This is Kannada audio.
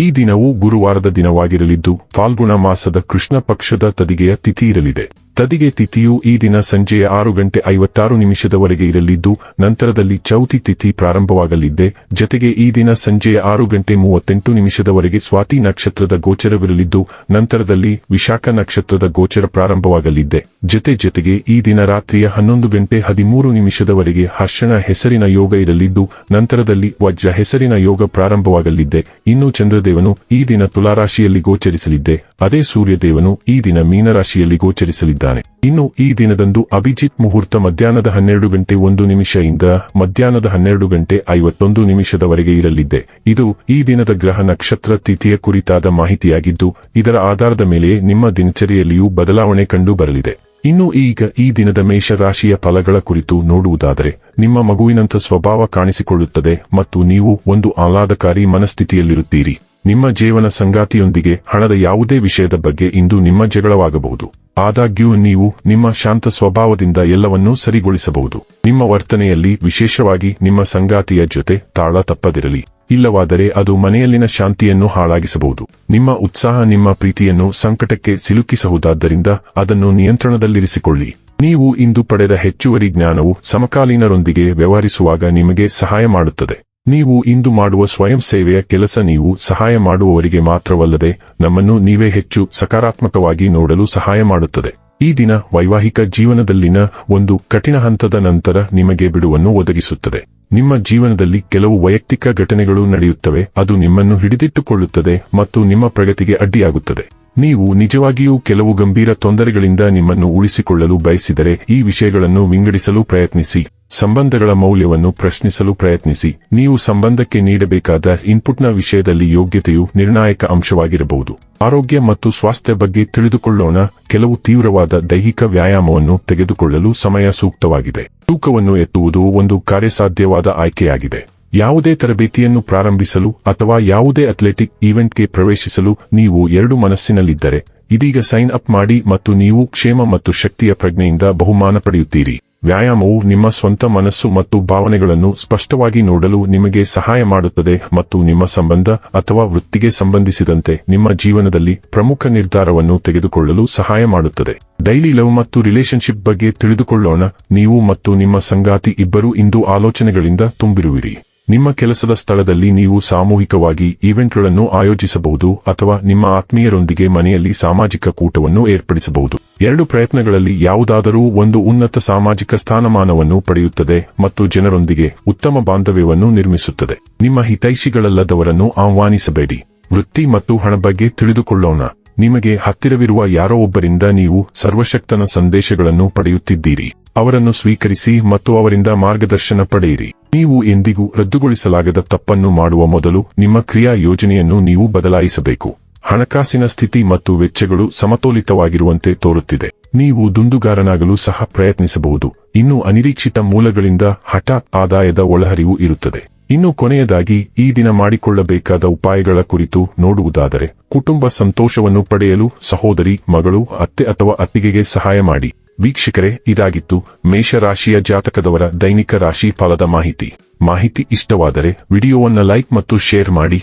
ಈ ದಿನವು ಗುರುವಾರದ ದಿನವಾಗಿರಲಿದ್ದು ಫಾಲ್ಗುಣ ಮಾಸದ ಕೃಷ್ಣ ಪಕ್ಷದ ತದಿಗೆಯ ತಿಥಿ ಇರಲಿದೆ. ತದಿಗೆ ತಿಥಿಯು ಈ ದಿನ ಸಂಜೆಯ ಆರು ಗಂಟೆ ಐವತ್ತಾರು ನಿಮಿಷದವರೆಗೆ ಇರಲಿದ್ದು, ನಂತರದಲ್ಲಿ ಚೌತಿ ತಿಥಿ ಪ್ರಾರಂಭವಾಗಲಿದ್ದೆ. ಜತೆಗೆ ಈ ದಿನ ಸಂಜೆಯ ಆರು ಗಂಟೆ ಮೂವತ್ತೆಂಟು ನಿಮಿಷದವರೆಗೆ ಸ್ವಾತಿ ನಕ್ಷತ್ರದ ಗೋಚರವಿರಲಿದ್ದು, ನಂತರದಲ್ಲಿ ವಿಶಾಖ ನಕ್ಷತ್ರದ ಗೋಚರ ಪ್ರಾರಂಭವಾಗಲಿದ್ದೆ. ಜತೆ ಜತೆಗೆ ಈ ದಿನ ರಾತ್ರಿಯ ಹನ್ನೊಂದು ಗಂಟೆ ಹದಿಮೂರು ನಿಮಿಷದವರೆಗೆ ಹರ್ಷಣ ಹೆಸರಿನ ಯೋಗ ಇರಲಿದ್ದು, ನಂತರದಲ್ಲಿ ವಜ್ರ ಹೆಸರಿನ ಯೋಗ ಪ್ರಾರಂಭವಾಗಲಿದ್ದೆ. ಇನ್ನು ಚಂದ್ರದೇವನು ಈ ದಿನ ತುಲಾರಾಶಿಯಲ್ಲಿ ಗೋಚರಿಸಲಿದ್ದೆ. ಅದೇ ಸೂರ್ಯದೇವನು ಈ ದಿನ ಮೀನರಾಶಿಯಲ್ಲಿ ಗೋಚರಿಸಲಿದ್ದಾನೆ. ಇನ್ನು ಈ ದಿನದಂದು ಅಭಿಜಿತ್ ಮುಹೂರ್ತ ಮಧ್ಯಾಹ್ನದ ಹನ್ನೆರಡು ಗಂಟೆ ಒಂದು ನಿಮಿಷದಿಂದ ಮಧ್ಯಾಹ್ನದ ಹನ್ನೆರಡು ಗಂಟೆ ಐವತ್ತೊಂದು ನಿಮಿಷದವರೆಗೆ ಇರಲಿದೆ. ಇದು ಈ ದಿನದ ಗ್ರಹ ನಕ್ಷತ್ರ ತಿಥಿಯ ಕುರಿತಾದ ಮಾಹಿತಿಯಾಗಿದ್ದು, ಇದರ ಆಧಾರದ ಮೇಲೆ ನಿಮ್ಮ ದಿನಚರಿಯಲ್ಲಿಯೂ ಬದಲಾವಣೆ ಕಂಡು ಬರಲಿದೆ ಇನ್ನು ಈಗ ಈ ದಿನದ ಮೇಷರಾಶಿಯ ಫಲಗಳ ಕುರಿತು ನೋಡುವುದಾದರೆ, ನಿಮ್ಮ ಮಗುವಿನಂಥ ಸ್ವಭಾವ ಕಾಣಿಸಿಕೊಳ್ಳುತ್ತದೆ ಮತ್ತು ನೀವು ಒಂದು ಆಹ್ಲಾದಕಾರಿ ಮನಸ್ಥಿತಿಯಲ್ಲಿರುತ್ತೀರಿ. ನಿಮ್ಮ ಜೀವನ ಸಂಗಾತಿಯೊಂದಿಗೆ ಹಣದ ಯಾವುದೇ ವಿಷಯದ ಬಗ್ಗೆ ಇಂದು ನಿಮ್ಮ ಜಗಳವಾಗಬಹುದು. ಆದಾಗ್ಯೂ ನೀವು ನಿಮ್ಮ ಶಾಂತ ಸ್ವಭಾವದಿಂದ ಎಲ್ಲವನ್ನೂ ಸರಿಗೊಳಿಸಬಹುದು. ನಿಮ್ಮ ವರ್ತನೆಯಲ್ಲಿ ವಿಶೇಷವಾಗಿ ನಿಮ್ಮ ಸಂಗಾತಿಯ ಜೊತೆ ತಾಳ ತಪ್ಪದಿರಲಿ. ಇಲ್ಲವಾದರೆ ಅದು ಮನೆಯಲ್ಲಿನ ಶಾಂತಿಯನ್ನು ಹಾಳಾಗಿಸಬಹುದು. ನಿಮ್ಮ ಉತ್ಸಾಹ ನಿಮ್ಮ ಪ್ರೀತಿಯನ್ನು ಸಂಕಟಕ್ಕೆ ಸಿಲುಕಿಸಬಹುದಾದ್ದರಿಂದ ಅದನ್ನು ನಿಯಂತ್ರಣದಲ್ಲಿರಿಸಿಕೊಳ್ಳಿ. ನೀವು ಇಂದು ಪಡೆದ ಹೆಚ್ಚುವರಿ ಜ್ಞಾನವು ಸಮಕಾಲೀನರೊಂದಿಗೆ ವ್ಯವಹರಿಸುವಾಗ ನಿಮಗೆ ಸಹಾಯ ಮಾಡುತ್ತದೆ. ನೀವು ಇಂದು ಮಾಡುವ ಸ್ವಯಂ ಸೇವೆಯ ಕೆಲಸ ನೀವು ಸಹಾಯ ಮಾಡುವವರಿಗೆ ಮಾತ್ರವಲ್ಲದೆ ನಮ್ಮನ್ನು ನೀವೇ ಹೆಚ್ಚು ಸಕಾರಾತ್ಮಕವಾಗಿ ನೋಡಲು ಸಹಾಯ ಮಾಡುತ್ತದೆ. ಈ ದಿನ ವೈವಾಹಿಕ ಜೀವನದಲ್ಲಿನ ಒಂದು ಕಠಿಣ ಹಂತದ ನಂತರ ನಿಮಗೆ ಬಿಡುವನ್ನು ಒದಗಿಸುತ್ತದೆ. ನಿಮ್ಮ ಜೀವನದಲ್ಲಿ ಕೆಲವು ವೈಯಕ್ತಿಕ ಘಟನೆಗಳು ನಡೆಯುತ್ತವೆ, ಅದು ನಿಮ್ಮನ್ನು ಹಿಡಿದಿಟ್ಟುಕೊಳ್ಳುತ್ತದೆ ಮತ್ತು ನಿಮ್ಮ ಪ್ರಗತಿಗೆ ಅಡ್ಡಿಯಾಗುತ್ತದೆ. ನೀವು ನಿಜವಾಗಿಯೂ ಕೆಲವು ಗಂಭೀರ ತೊಂದರೆಗಳಿಂದ ನಿಮ್ಮನ್ನು ಉಳಿಸಿಕೊಳ್ಳಲು ಬಯಸಿದರೆ ಈ ವಿಷಯಗಳನ್ನು ವಿಂಗಡಿಸಲು ಪ್ರಯತ್ನಿಸಿ. ಸಂಬಂಧಗಳ ಮೌಲ್ಯವನ್ನು ಪ್ರಶ್ನಿಸಲು ಪ್ರಯತ್ನಿಸಿ. ನೀವು ಸಂಬಂಧಕ್ಕೆ ನೀಡಬೇಕಾದ ಇನ್ಪುಟ್ನ ವಿಷಯದಲ್ಲಿ ಯೋಗ್ಯತೆಯು ನಿರ್ಣಾಯಕ ಅಂಶವಾಗಿರಬಹುದು. ಆರೋಗ್ಯ ಮತ್ತು ಸ್ವಾಸ್ಥ್ಯ ಬಗ್ಗೆ ತಿಳಿದುಕೊಳ್ಳೋಣ. ಕೆಲವು ತೀವ್ರವಾದ ದೈಹಿಕ ವ್ಯಾಯಾಮವನ್ನು ತೆಗೆದುಕೊಳ್ಳಲು ಸಮಯ ಸೂಕ್ತವಾಗಿದೆ. ತೂಕವನ್ನು ಎತ್ತುವುದು ಒಂದು ಕಾರ್ಯಸಾಧ್ಯವಾದ ಆಯ್ಕೆಯಾಗಿದೆ. ಯಾವುದೇ ತರಬೇತಿಯನ್ನು ಪ್ರಾರಂಭಿಸಲು ಅಥವಾ ಯಾವುದೇ ಅಥ್ಲೆಟಿಕ್ ಈವೆಂಟ್ಗೆ ಪ್ರವೇಶಿಸಲು ನೀವು ಎರಡು ಮನಸ್ಸಿನಲ್ಲಿದ್ದರೆ, ಇದೀಗ ಸೈನ್ ಅಪ್ ಮಾಡಿ ಮತ್ತು ನೀವು ಕ್ಷೇಮ ಮತ್ತು ಶಕ್ತಿಯ ಪ್ರಜ್ಞೆಯಿಂದ ಬಹುಮಾನ ಪಡೆಯುತ್ತೀರಿ. ವ್ಯಾಯಾಮವು ನಿಮ್ಮ ಸ್ವಂತ ಮನಸ್ಸು ಮತ್ತು ಭಾವನೆಗಳನ್ನು ಸ್ಪಷ್ಟವಾಗಿ ನೋಡಲು ನಿಮಗೆ ಸಹಾಯ ಮಾಡುತ್ತದೆ ಮತ್ತು ನಿಮ್ಮ ಸಂಬಂಧ ಅಥವಾ ವೃತ್ತಿಗೆ ಸಂಬಂಧಿಸಿದಂತೆ ನಿಮ್ಮ ಜೀವನದಲ್ಲಿ ಪ್ರಮುಖ ನಿರ್ಧಾರವನ್ನು ತೆಗೆದುಕೊಳ್ಳಲು ಸಹಾಯ ಮಾಡುತ್ತದೆ. ಡೈಲಿ ಲವ್ ಮತ್ತು ರಿಲೇಶನ್ಶಿಪ್ ಬಗ್ಗೆ ತಿಳಿದುಕೊಳ್ಳೋಣ. ನೀವು ಮತ್ತು ನಿಮ್ಮ ಸಂಗಾತಿ ಇಬ್ಬರೂ ಇಂದು ಆಲೋಚನೆಗಳಿಂದ ತುಂಬಿರುವಿರಿ. ನಿಮ್ಮ ಕೆಲಸದ ಸ್ಥಳದಲ್ಲಿ ನೀವು ಸಾಮೂಹಿಕವಾಗಿ ಈವೆಂಟ್ಗಳನ್ನು ಆಯೋಜಿಸಬಹುದು ಅಥವಾ ನಿಮ್ಮ ಆತ್ಮೀಯರೊಂದಿಗೆ ಮನೆಯಲ್ಲಿ ಸಾಮಾಜಿಕ ಕೂಟವನ್ನು ಏರ್ಪಡಿಸಬಹುದು. ಎರಡು ಪ್ರಯತ್ನಗಳಲ್ಲಿ ಯಾವುದಾದರೂ ಒಂದು ಉನ್ನತ ಸಾಮಾಜಿಕ ಸ್ಥಾನಮಾನವನ್ನು ಪಡೆಯುತ್ತದೆ ಮತ್ತು ಜನರೊಂದಿಗೆ ಉತ್ತಮ ಬಾಂಧವ್ಯವನ್ನು ನಿರ್ಮಿಸುತ್ತದೆ. ನಿಮ್ಮ ಹಿತೈಷಿಗಳಲ್ಲದವರನ್ನು ಆಹ್ವಾನಿಸಬೇಡಿ. ವೃತ್ತಿ ಮತ್ತು ಹಣ ಬಗ್ಗೆ ತಿಳಿದುಕೊಳ್ಳೋಣ. ನಿಮಗೆ ಹತ್ತಿರವಿರುವ ಯಾರೋ ಒಬ್ಬರಿಂದ ನೀವು ಸರ್ವಶಕ್ತನ ಸಂದೇಶಗಳನ್ನು ಪಡೆಯುತ್ತಿದ್ದೀರಿ. ಅವರನ್ನು ಸ್ವೀಕರಿಸಿ ಮತ್ತು ಅವರಿಂದ ಮಾರ್ಗದರ್ಶನ ಪಡೆಯಿರಿ. ನೀವು ಎಂದಿಗೂ ರದ್ದುಗೊಳಿಸಲಾಗದ ತಪ್ಪನ್ನು ಮಾಡುವ ಮೊದಲು ನಿಮ್ಮ ಕ್ರಿಯಾ ಯೋಜನೆಯನ್ನು ನೀವು ಬದಲಾಯಿಸಬೇಕು. ಹಣಕಾಸಿನ ಸ್ಥಿತಿ ಮತ್ತು ವೆಚ್ಚಗಳು ಸಮತೋಲಿತವಾಗಿರುವಂತೆ ತೋರುತ್ತಿದೆ. ನೀವು ದುಂದುಗಾರನಾಗಲು ಸಹ ಪ್ರಯತ್ನಿಸಬಹುದು. ಇನ್ನು ಅನಿರೀಕ್ಷಿತ ಮೂಲಗಳಿಂದ ಹಠಾತ್ ಆದಾಯದ ಒಳಹರಿವು ಇರುತ್ತದೆ. ಇನ್ನು ಕೊನೆಯದಾಗಿ, ಈ ದಿನ ಮಾಡಿಕೊಳ್ಳಬೇಕಾದ ಉಪಾಯಗಳ ಕುರಿತು ನೋಡುವುದಾದರೆ, ಕುಟುಂಬ ಸಂತೋಷವನ್ನು ಪಡೆಯಲು ಸಹೋದರಿ, ಮಗಳು, ಅತ್ತೆ ಅಥವಾ ಅತ್ತಿಗೆಗೆ ಸಹಾಯ ಮಾಡಿ. ವೀಕ್ಷಕರೇ, ಇದಾಗಿತ್ತು ಮೇಷರಾಶಿಯ ಜಾತಕದವರ ದೈನಿಕ ರಾಶಿ ಫಲದ ಮಾಹಿತಿ. ಮಾಹಿತಿ ಇಷ್ಟವಾದರೆ ವಿಡಿಯೋವನ್ನು ಲೈಕ್ ಮತ್ತು ಶೇರ್ ಮಾಡಿ.